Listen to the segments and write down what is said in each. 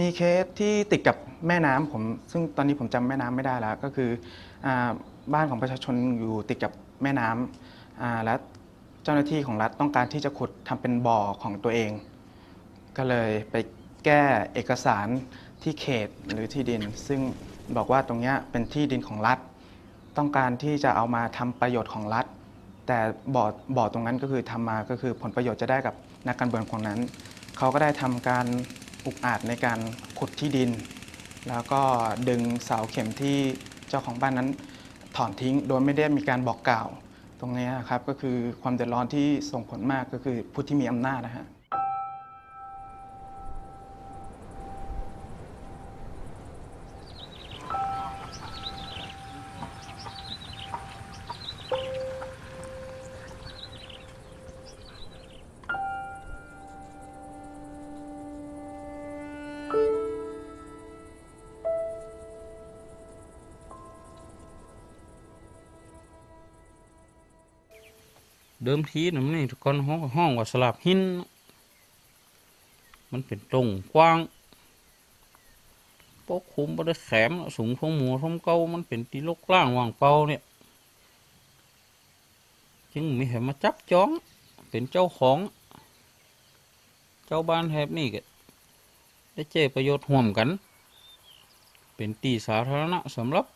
มีเคสที่ติดกับแม่น้ำผม ซึ่งตอนนี้ผมจำแม่น้ำไม่ได้แล้ว ก็คืออาบ้านของประชาชนอยู่ติดกับแม่น้ำอ่าและเจ้าหน้าที่ของรัฐต้องการที่จะขุดทำเป็นบ่อของตัวเอง ก็เลยไปแก้เอกสารที่เขตหรือที่ดิน ซึ่งบอกว่าตรงเนี้ยเป็นที่ดินของรัฐ ต้องการที่จะเอามาทำประโยชน์ของรัฐ แต่บ่อบ่อตรงนั้นก็คือทำมาก็คือผลประโยชน์จะได้กับนักการเมืองคนนั้น เขาก็ได้ทำการ อุกอาจในการขุดที่ดิน แล้วก็ดึงเสาเข็มที่เจ้าของบ้านนั้นถอนทิ้ง โดยไม่ได้มีการบอกกล่าว ตรงนี้นะครับก็คือความเดือดร้อนที่ส่งผลมากก็คือผู้ที่มีอำนาจนะฮะ เดิมทีนะมันนี่ทุกคนห้องห้องว่าสลับหิน มันเป็นตรงกว้างปกคุมบ่ได้แขมสูงทงหมูทงเกามันเป็นตีลกล่างวางเป่าเนี่ย จึงมีให้มาจับจ้อง เป็นเจ้าของ เจ้าบ้านแทบนี่ก็ได้เจประโยชน์ร่วมกัน เป็นตีสาธารณะสำหรับ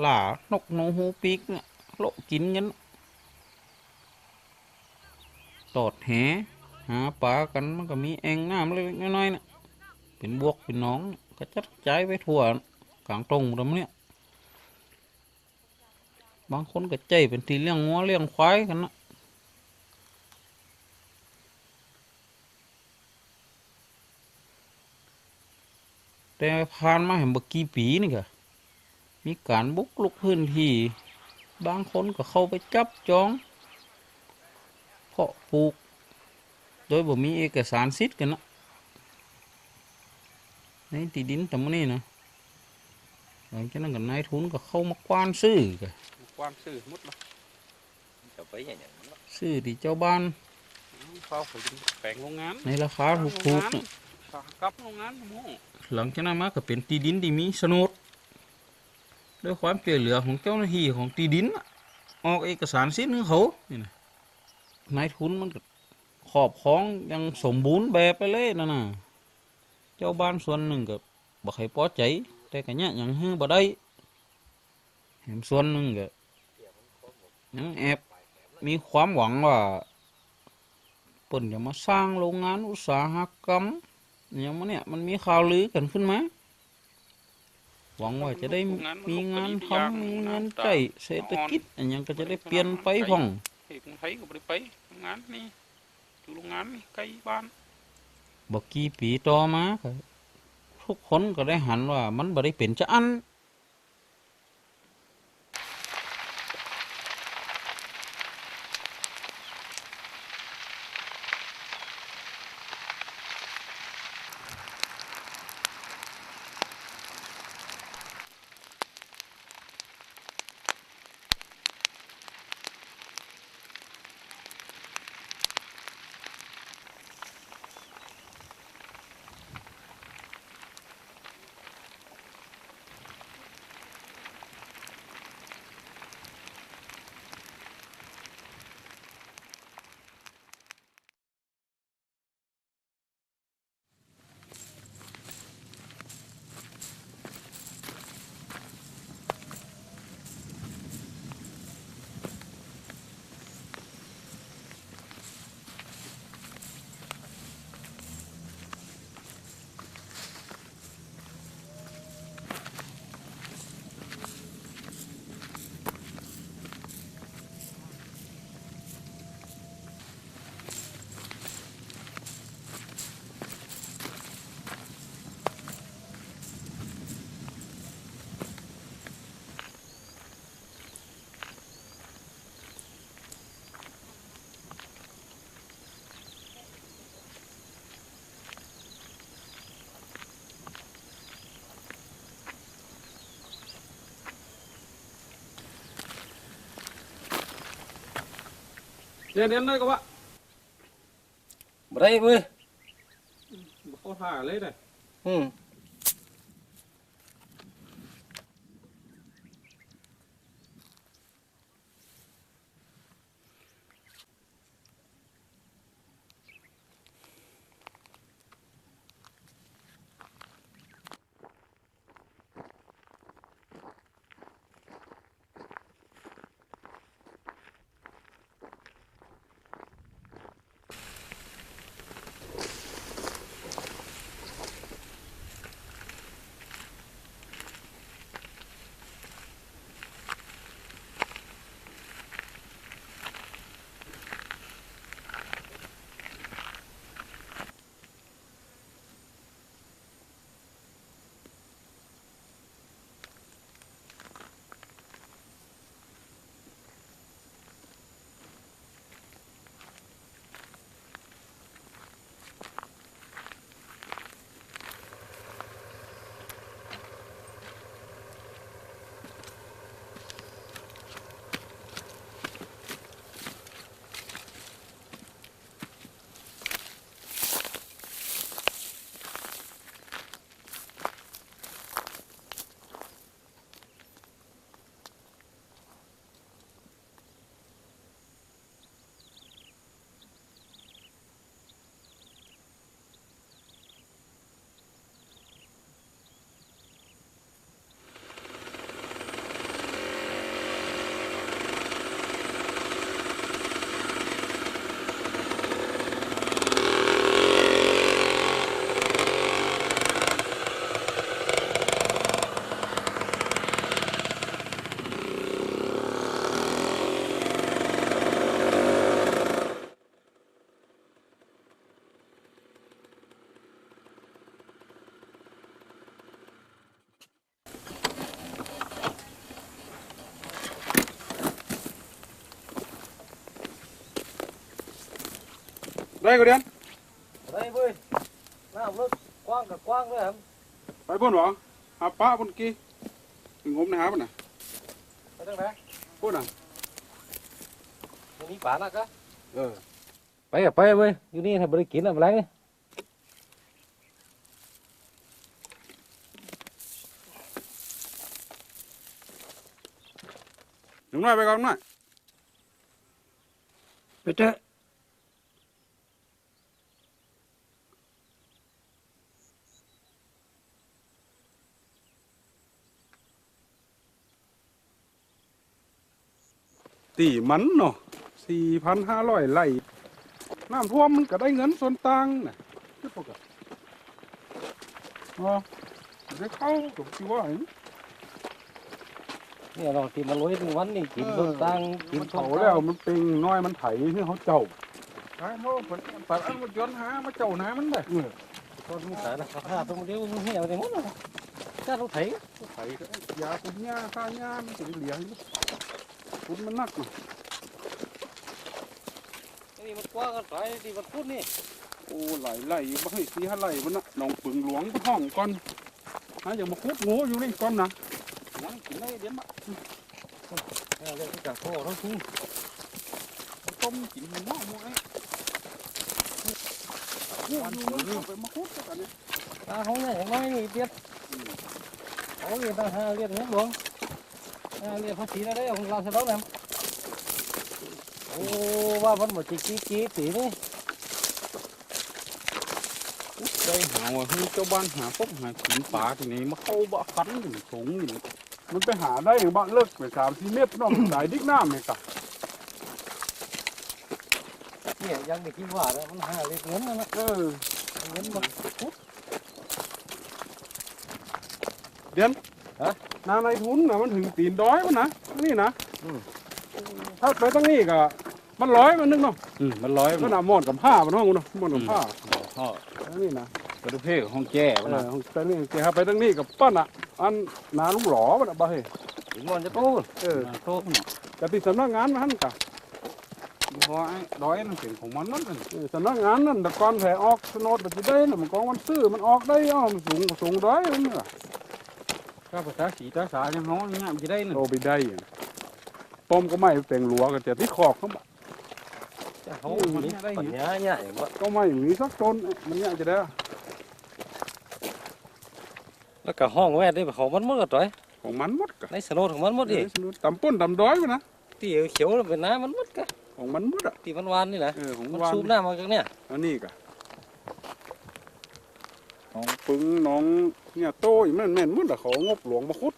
หล่านกหนูหูปีกเนี่ยโลกินกัน ตอดแหหาปลากันมันก็มีแอ่งน้ำเล็กๆน้อยๆนะเป็นบวกเป็นน้องก็จัดใจไว้ทั่วกลางตรงตรงเนี้ยบางคนก็ใจเป็นทีเลี้ยงงัวเลี้ยงควายกันนะแต่ผ่านมาเห็นบกี่ปีนี่ก็มีการบุกลุกพื้นที่ บางคนก็เข้าไปจับจอง เพาะปลูก โดยบ่มีเอกสารสิทธิ์กันนะในที่ดินตรงนี้นะหลังจากนั้นก็นายทุนก็เข้ามากว้านซื้อกัน quan sư mất mà chở bấy vậy nhỉ ซื้อที่เจ้าบ้าน sao phải bèn lông ngán ในราคาถูกๆน่ะ cấp lông ngán đúng không หลังจากนั้นมาก็เป็นที่ดินที่มีโฉนดด้วยความช่วยเหลือของเจ้าหน้าที่ของที่ดินน่ะออกเอกสารสิทธิ์ให้เขานี่นะ นายทุนมันขอบคองอยังสมบูรณ์แบบไปเลยนะน่ะเจ้าบ้านส่วนหนึ่งก็บ่ใครพอใจ แต่ก็เนี่ยยังฮื้อบ่ได้เห็นส่วนหนึ่งก็ยังแอบมีความหวังว่าเปิ่นจะมาสร้างโรงงานอุตสาหกรรมอย่างมันเนี่ยมันมีข่าวลือกันขึ้นมาหวังว่าจะได้มีงานทำมีเงินใจเศรษฐกิจอันยังก็จะได้เปลี่ยนไปพ่อง thì cũng thấy của bấy bấy lông ngán đi chú lông ngán đi cây ban บอกกี่ปีต่อมาก็ทุกคนก็ได้หันว่ามันบ่ได้เป็นจะอัน đến đến đây các bạn đây mười có thả lấy này ừ ได้ก็เดียน đây bơi nào nó quang cả quang nữa hả ไปบนหรอหาป้าบนกี้งมในหาปะน่ะ ở đây này พูดน่ะ đi bán à cả เออ bay à bay bơi như đi thằng bơi kín là lấy หนุ่มน้อยไปก่อนหน่อย ไปเถอะ ตีมันเนาะสี่พันห้าร้อยไร่น้ำท่วมมันก็ได้เงินส่วนต่างน่ะคือปกติอ๋อได้เข้ากับที่ว่าอย่างนี้เนี่ยเราตีมาลอยถึงวันนี่กินเออส้มตังกินมันส้เผามตัแล้วงมันเป็นน้อยมันไถที่เขาเจ้าใช่เพราะมันปัดอันมันย้อนหามาเจ้าน้ำมันเลย con cũng phải là khá khá tôi điếu nó hiểu thì muốn rồi cha đâu thấy ไถก็ยาคุณย่าข้าย่ามันจะได้เหลีย งคุณมันนักน่ะ cái gì mà qua con phải đi vật phút đi โอ้ไหลไหลบ่ให้สีหาไหลมันน่ะหนองปึงหลวงห้องก่อนหาอย่างมาคุดงูอยู่นี่ก่อนนะยังกินได้เดี๋ยวมา Đây là cái cả khô nó thu ต้มกินมันน้องมวยงูอยู่นี่เอาไปมาคุดกัน เนี่ย ta không nhảy nói gì biết có gì ta hà liệt hết luôn hà liệt phát chí ra đấy ông làm sao đó em ô ba vẫn một chỉ chỉ chỉ tí đi ได้หาว่าให้เจ้าบ้านหาพบหาขินป่าที่นี่มาเข้าบ้าคันถึงสงอยู่นี่มันไปหาได้อย่างบ้านเลิกไปสามสี่เมตรน้องสายดิกน้ำเนี่ยกะ nhảy răng để kim hỏa đó nó hà liệt ngấn nó เออ ngấn mà เดี๋ยวฮะ นาในทุนนะมันถึงตีนด้อยมันนะนี่นะอืมถ้าไปตั้งนี่ก็มันร้อยมันนึงเนาะอืมมันร้อยมันหนามอนกับผ้ามันห้องเนาะมอนกับผ้าพ่ออันนี่นะกระดูกเพกของแก่เอมันอน่ะของไปนี่แกครับไปตั้งนี่กับปั้นอะ อันนาลุงหลอมันอะบ่เฮ้ย Đúng rồi, cho tốt เออโตมันน่ะแต่ติดสำนักงานมาหันกะเพราะไอ้ร้อยนั่นเป็นของมันนั่นน่ะเออสำนักงานนั่นแต่ก่อนแผออกโฉนดมันจะได้น่ะมันกองมันซื้อมันออกได้อ้อมันสูงสูงด้อยมันน่ะ ถ้าภาษาสีภาษาอย่างน้อยเนี่ยมันจะได้นั่นโตไปได้อะต้มก็ไม่เป็นหลัวกันแต่ที่ขอบเขาบอก Chả không đi Còn nhá nhảy mà ก็ไม่มีสักต้นมันเนี่ยจะได้ Nó cả hòn quẹt đi mà không mất mất rồi trời ของมันหมดกะ Lấy sờ nốt không mất mất đi ตำป้นตำด้อยมันนะ Thì khiếu là Việt Nam mất mất cả ของมันหมดอะ Thì văn văn đi này เออของมันวานซูมหน้ามาจากเนี่ยอันนี้กะน้องปึงน้อง เนี่ยโตอีกแม่นแม่นหมดอะเขางบหลวงมาคุด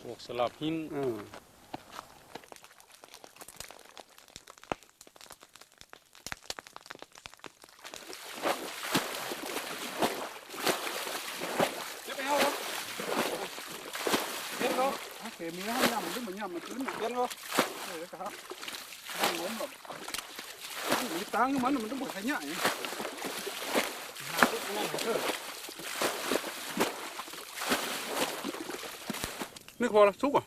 พวกสลับหินเออจะไปเอาเหรอเห็นเหรอโอเคมีให้ยำด้วยมันยำมันขึ้นเห็นเหรอเออครับให้งมแบบมีตังค์มันมันต้องหมดขยะอย่างนี่ พอละสุกอะ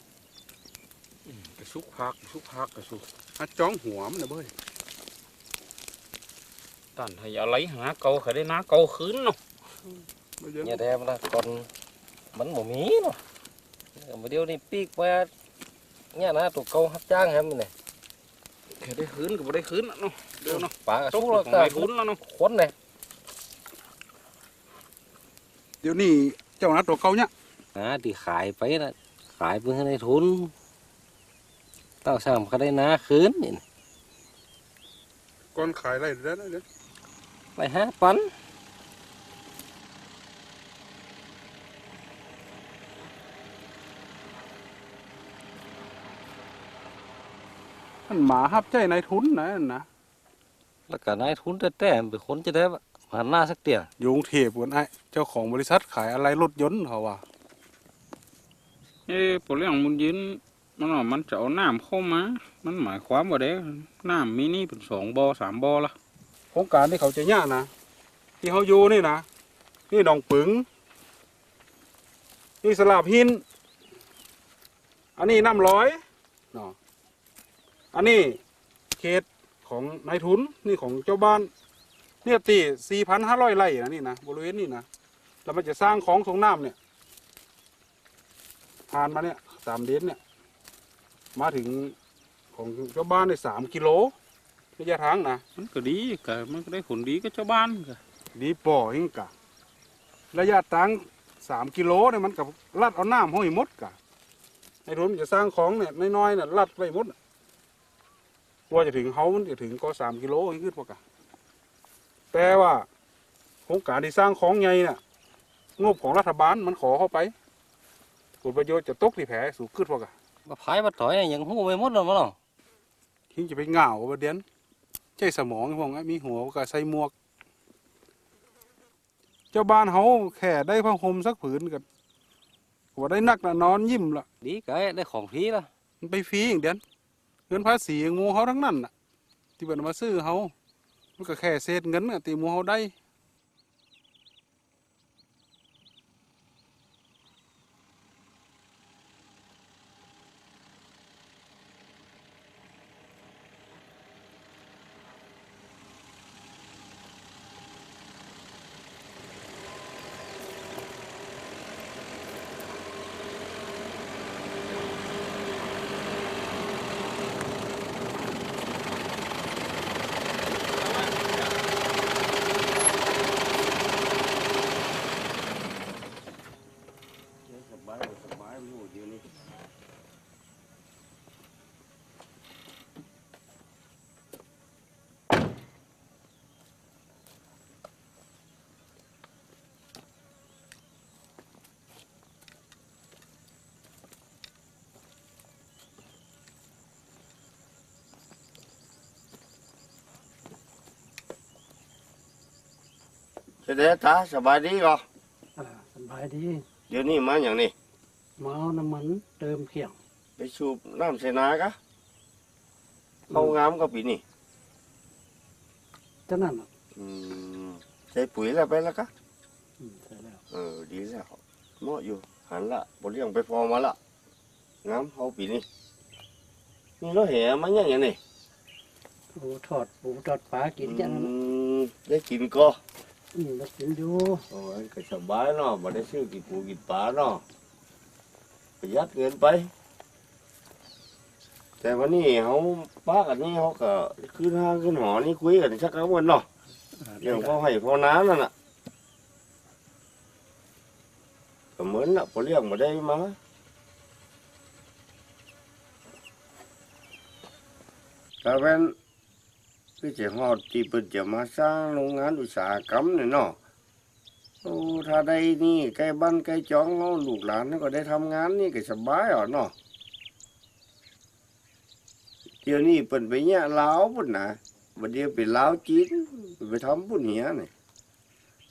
กระสุกพักกระสุกพักกระสุกอาจ้องหัวมันนะเบ้ยตันให้อะไรหาเกาเขาได้นาเกาคืนเนาะไม่เยอะ Nhà đẹp là còn bắn một mí mà Một điều này pik qua Nhà nó tụ câu hấp trang hả mình này แค่ได้คืนก็บ่ได้คืนน่ะเนาะเดี๋ยวเนาะ Phá cả ตก xúc ข là อง cả นายทุนแล้วเนาะ khuẩn này เดี๋ยวนี้เจ้านะตัวเก่าเนี่ย À thì khải phải là Khải bưng này thốn Tao sao mà cái đây ná khớn vậy này ก่อนขายอะไรได้ได้เด้อ Lại hát bắn มันหมาฮับใจในทุนนะนั่นนะ Là cả nái thốn tê tê Bị khốn chứ đấy Mà na sắc tiền อยู่กรุงเทพกันไอ้เจ้าของบริษัทขายอะไรรถยนต์เขาว่า เอ้ปเรื่องมันยืนมันว่ามันจะเอาน้ำเข้ามา มันหมายความว่าเด้น้ำมีนี่เป็นสองบอสามบ่อละโครงการที่เขาจะย่านะ ที่เขาอยู่นี่นะนี่หนองปึง นี่สลาบหิน อันนี้น้ำร้อยเนาะอันนี้เขตของนายทุนนี่ของเจ้าบ้าน เนี่ยตีสี่พันห้าร้อยไร่นะนี่นะบริเวณนี่นะแล้วมันจะสร้างของทรงน้ำเนี่ย ผ่านมาเนี่ยสามเดือนเนี่ย มาถึงของเจ้าบ้านในสามกิโลระยะทางนะมันก็ดีก็มันก็ได้ผลดีก็เจ้าบ้านก็ดีป่อหิงกะระยะทางสามกิโลเนี่ยมันกับลัดเอาน้ำห้อยหมดกะในทุนมันจะสร้างของเนี่ยน้อยๆเนี่ยลัดไปหมดน่ะกลัวจะถึงเฮามันจะถึงก็สามกิโลขึ้นพอกะแต่ว่าโครงการที่สร้างของใหญ่น่ะงบของรัฐบาลมันขอเข้าไป ผลประโยชน์จะตกที่แผลสูงขึ้นพอกะมาพายมาถอยอย่างหูไปหมดแล้วมั้งเนาะทิ้งจะไปเหง่าประเด็นใช้สมองพวกนั้นมีหัวก็ใส่หมวก เจ้าบ้านเขาแค่ได้ผ้าห่มสักผืนกันว่าได้นักนะนอนยิ้มละดีไกได้ของฟรีละมันไปฟรีอย่างเดียนเงินภาษีงูเขาทั้งนั้นน่ะ ที่เป็นมาซื้อเขามันก็แค่เศษเงินน่ะตีหมูเขาได้ เสด็จตาสบายดีก่ออ่าสบายดี เดี๋ยวนี้มาอย่างนี้มาเอาน้ำมันเติมเขียง ไปสูบน้ำเสนากะเข้างามก็ปีนี่เท่านั้นน่ะอืมใส่ปุ๋ยแล้วไปแล้วกะอืมใช่แล้วเออดีแล้วเหมาะอยู่หันละบเลี้ยงไปพอมาละงามเขาปีนี้นี่เราแห่มันยังอย่างนี้ ปูทอดปูทอดปลากินจังนั้นอืน่ะมได้กินก็ อืมแล้วกินอยู่โอ้ยก็สบายเนาะบ่ได้ซื้อกินปูกินปลาเนาะประหยัดเงินไป แต่วันนี้เขาป้ากันนี่เขาก็ขึ้นห้างขึ้นหอนี่คุยกันชักกระวันเนาะอ่าเรื่องพ่อให้พ่อน้ำนั่นน่ะก็เหมือนน่ะพอเลี้ยงมาได้มาแต่แว่น คือจะฮอดที่เปิดจะมาสร้างโรงงานอุตสาหกรรมเนี่ยเนาะโอ้ถ้าได้นี่ใกล้บ้านใกล้จองเราลูกหลานก็ได้ทำงานนี่ก็สบายอะเนาะเดี๋ยวนี้เปิ่นไปเนี่ยลาวปุ่นนะบัดเดียวไปลาวจีนไปทำปุ่นเหียนี่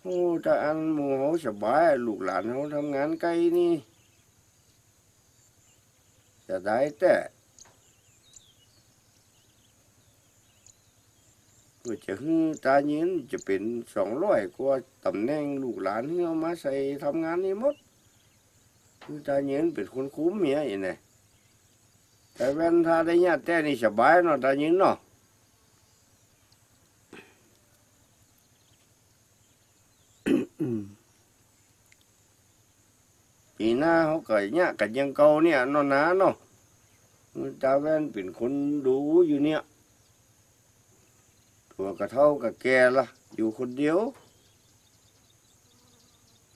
โอ้ถ้าอันหมูเขาสบายลูกหลานเขาทำงานไกลนี่จะได้แต่ ก็จะฮือตาเย็นจะเป็นสองร้อยกว่าตำแหน่งลูกหลานที่เอามาใส่ทำงานนี่หมดคือตาเย็นเป็นคนคุ้มเมียอย่างนี้แต่แว่นถ้าได้ญาติแต่นี่สบายเนาะตาเย็นเนาะอืมปีหน้าเขาก็เนี่ยกันยังเก่าเนี่ยเนอนนาเนาะตาแว่นเป็นคนดูอยู่เนี่ย ตัวกระเท่ากับแกละอยู่คนเดียว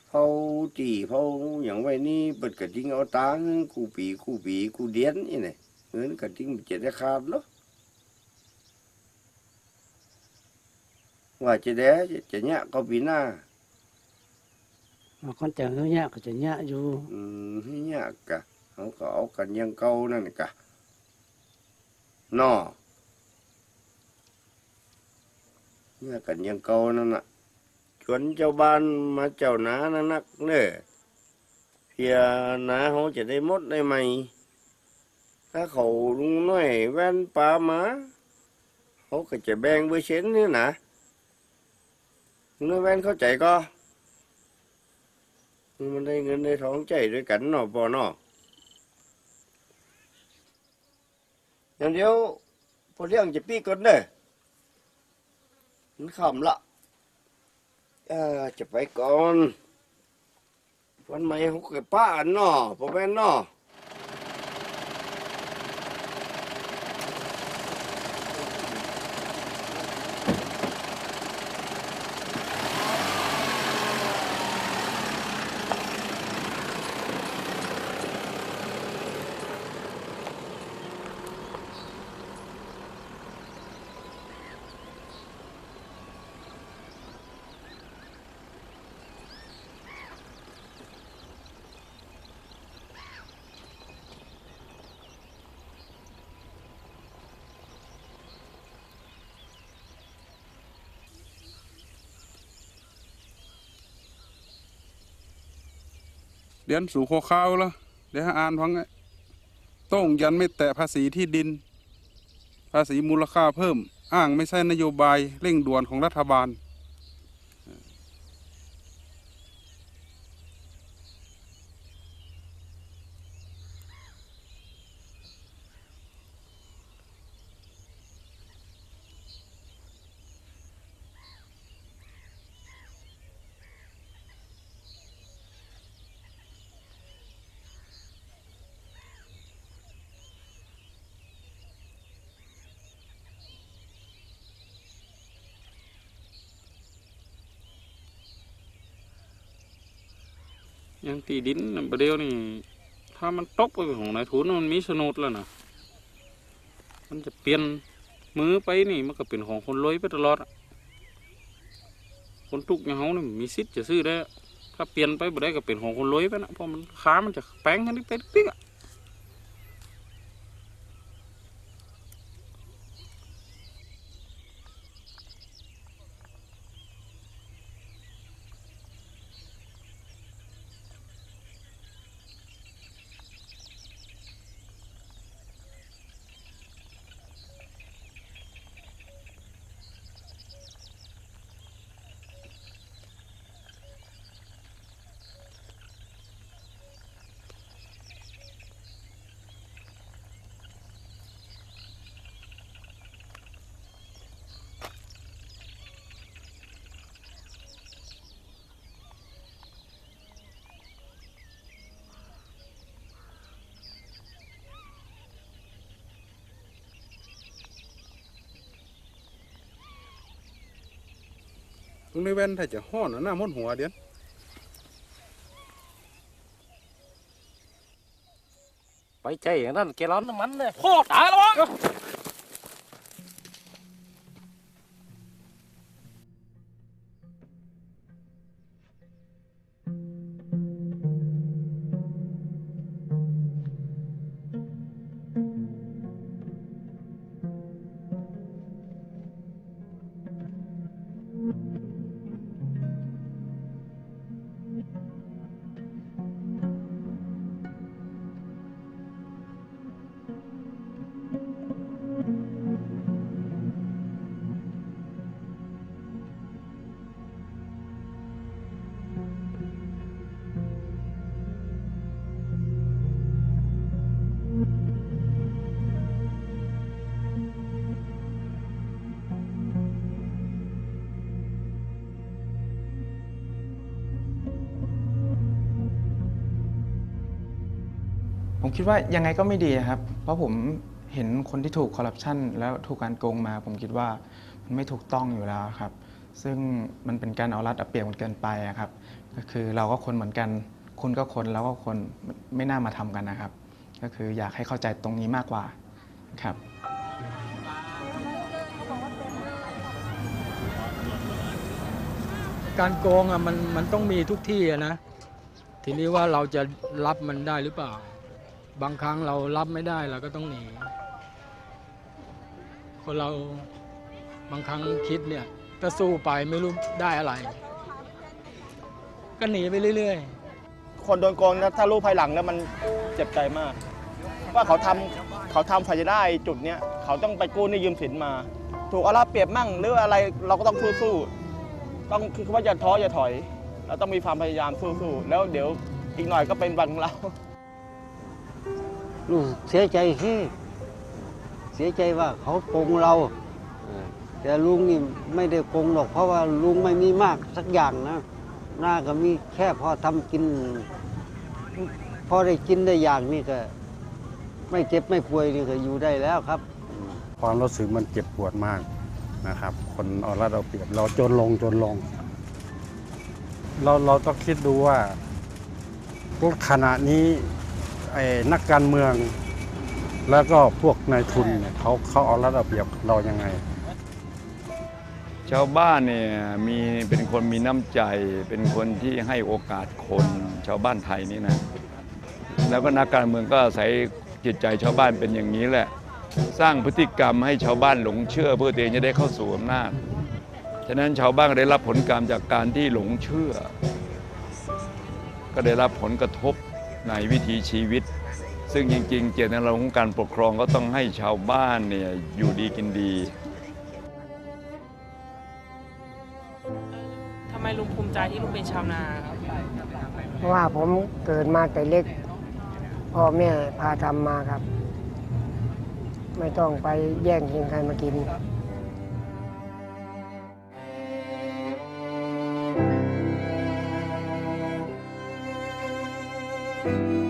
เผาจีเผาอย่างไว้นี่เปิดกระดิ่งเอาตังค์กูปีกูปีกูเดียนนี่เนี่ยเงินกระดิ่งมันจะได้ขาดเนาะว่าจะได้จะเนี่ยก็ปีหน้าบางคนจะเฮือยะก็จะยะอยู่อืมเนี่ยกะเขาก็เอากันอยังเก่านั่นกะนอเนี่ยกันอยังเก่านั่นน่ะชวนเจ้าบ้านมาเจ้านานั่นนักเน้อเพียนาเขาจะได้หมดได้ไหม ถ้าเขาลุงน้อยแว่นปลามาเขาก็จะแบ่งเปอร์เซ็นต์นี่นะลุงน้อยแว่นเข้าใจก็ มันได้เงินได้ทองใจด้วยกันเนาะปอเนาะอย่างเดียวพอเลี้ยงจะปีก่อนเด้อ มันขำละเออจะไปก่อน วันใหม่เขาเกิดป้าอันนาะพ่อแม่นอ เรียนสู่โคข้าวแล้วเดี๋ยวอ่านฟังไงต้องยันไม่แตะภาษีที่ดิน ภาษีมูลค่าเพิ่ม อ้างไม่ใช่นโยบายเร่งด่วนของรัฐบาล ยังตีดินน่ะประเดี๋ยวนี่ ถ้ามันตกไปของนายทุนมันมีสนุดแล้วนะมันจะเปลี่ยนมือไปนี่มันก็เป็นของคนรวยไปตลอด คนทุกข์อย่างเขานี่มีสิทธิ์จะซื้อได้ ถ้าเปลี่ยนไปบ่ได้ก็เป็นของคนรวยไปนะเพราะมันค้ามันจะแป้งกันนิดไปนิดๆอะ ตรงในแว่นถ้าจะห้อนอะหน้ามดหัวเดียนไปใจอย่างนั้นแกร้อนน้ำมันเลยโคตรตายแล้ววะ ผมคิดว่ายังไงก็ไม่ดีครับ เพราะผมเห็นคนที่ถูกคอร์รัปชันแล้วถูกการโกงมา ผมคิดว่ามันไม่ถูกต้องอยู่แล้วครับ ซึ่งมันเป็นการเอารัดเอาเปรียบกันเกินไปครับ ก็คือเราก็คนเหมือนกันคุณก็คนเราก็คนไม่น่ามาทำกันนะครับ ก็คืออยากให้เข้าใจตรงนี้มากกว่าครับการโกงอะมันมันต้องมีทุกที่นะ ทีนี้ว่าเราจะรับมันได้หรือเปล่า บางครั้งเรารับไม่ได้เราก็ต้องหนี คนเราบางครั้งคิดเนี่ยถ้าสู้ไปไม่รู้ได้อะไร ก็หนีไปเรื่อยๆ คนโดนโกงนะถ้ารู้ภายหลังแล้วมันเจ็บใจมาก ว่าเขาทำเขาทำฝ่ายจะได้จุดเนี้ยเขาต้องไปกู้นี่ยืมสินมา ถูกเอารัดเปรียบมั่งหรืออะไรเราก็ต้องสู้ๆต้องคือว่าอย่าท้ออย่าถอย เราต้องมีความพยายามสู้สู้ๆแล้วเดี๋ยวอีกหน่อยก็เป็นวันของเรา รู้สึกเสียใจที่ เสียใจว่าเขาโกงเราเออแต่ลุงนี่ไม่ได้โกงหรอก เพราะว่าลุงไม่มีมากสักอย่างนะหน้าก็มีแค่พอทำกิน พอได้กินได้อย่างนี่ก็ ไม่เจ็บไม่ป่วยนี่ก็อยู่ได้แล้วครับ ความรู้สึกมันเจ็บปวดมากนะครับ คนเอารัดเอาเปรียบเราจนลงจนลง เราเราต้องคิดดูว่าขณะนี้ไอ้ นักการเมือง แล้วก็พวกนายทุนเนี่ยเขาเขาเอารัดเอาเปรียบเรายังไง ชาวบ้านเนี่ยมีเป็นคนมีน้ำใจ เป็นคนที่ให้โอกาสคนชาวบ้านไทยนี่นะ แล้วก็นักการเมืองก็อาศัยจิตใจชาวบ้านเป็นอย่างนี้แหละ สร้างพฤติกรรมให้ชาวบ้านหลงเชื่อเพื่อตัวเองจะได้เข้าสู่อำนาจฉะนั้นชาวบ้านได้รับผลกรรมจากการที่หลงเชื่อ ก็ได้รับผลกระทบ ในวิถีชีวิต ซึ่งจริงๆ เจตนารมณ์ของการปกครองก็ต้องให้ชาวบ้านเนี่ยอยู่ดีกินดีทำไมลุงภูมิใจที่ลุงเป็นชาวนาครับเพราะว่าผมเกิดมาแต่เล็กพ่อแม่พาทำมาครับ ไม่ต้องไปแย่งกินใครมากิน เ